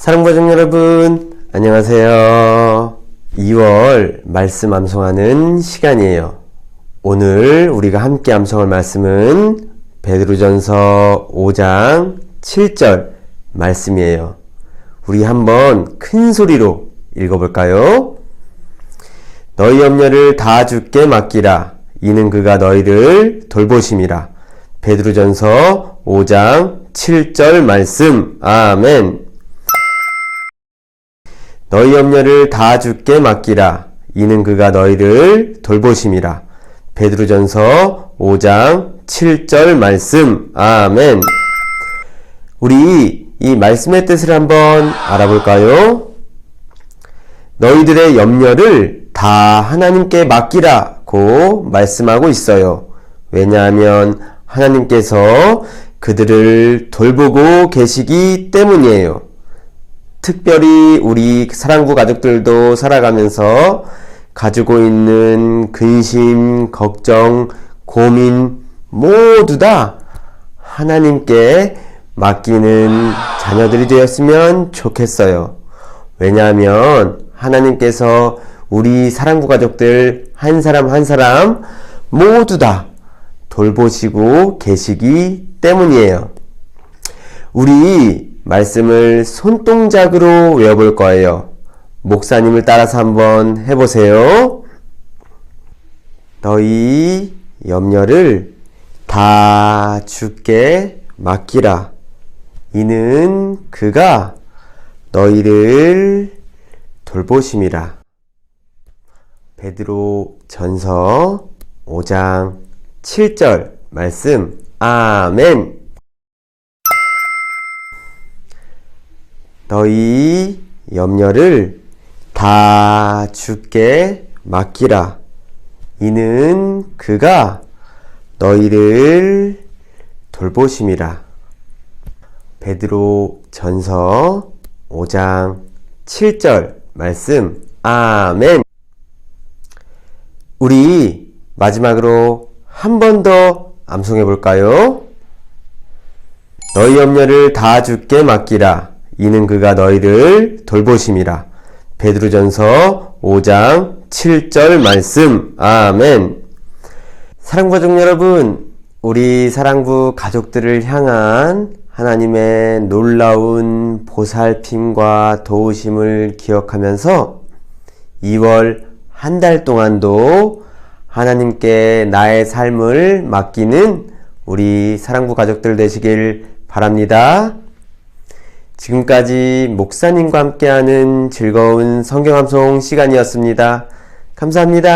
사랑과정 여러분, 안녕하세요. 2월 말씀 암송하는 시간이에요. 오늘 우리가 함께 암송할 말씀은 베드로전서 5장 7절 말씀이에요. 우리 한번 큰 소리로 읽어볼까요? 너희 염려를 다 주께 맡기라. 이는 그가 너희를 돌보심이라. 베드로전서 5장 7절 말씀. 아멘. 너희 염려를 다 주께 맡기라. 이는 그가 너희를 돌보심이라. 베드로전서 5장 7절 말씀. 아멘. 우리 이 말씀의 뜻을 한번 알아볼까요? 너희들의 염려를 다 하나님께 맡기라고 말씀하고 있어요. 왜냐하면 하나님께서 그들을 돌보고 계시기 때문이에요. 특별히 우리 사랑구 가족들도 살아가면서 가지고 있는 근심, 걱정, 고민 모두 다 하나님께 맡기는 자녀들이 되었으면 좋겠어요. 왜냐하면 하나님께서 우리 사랑구 가족들 한 사람 한 사람 모두 다 돌보시고 계시기 때문이에요. 우리 말씀을 손동작으로 외워볼 거예요. 목사님을 따라서 한번 해보세요. 너희 염려를 다 주께 맡기라. 이는 그가 너희를 돌보심이라. 베드로 전서 5장 7절 말씀. 아멘. 너희 염려를 다 주께 맡기라. 이는 그가 너희를 돌보심이라. 베드로 전서 5장 7절 말씀. 아멘. 우리 마지막으로 한 번 더 암송해 볼까요? 너희 염려를 다 주께 맡기라. 이는 그가 너희를 돌보심이라. 베드로전서 5장 7절 말씀. 아멘. 사랑 가족 여러분, 우리 사랑부 가족들을 향한 하나님의 놀라운 보살핌과 도우심을 기억하면서 2월 한 달 동안도 하나님께 나의 삶을 맡기는 우리 사랑부 가족들 되시길 바랍니다. 지금까지 목사님과 함께하는 즐거운 성경함송 시간이었습니다. 감사합니다.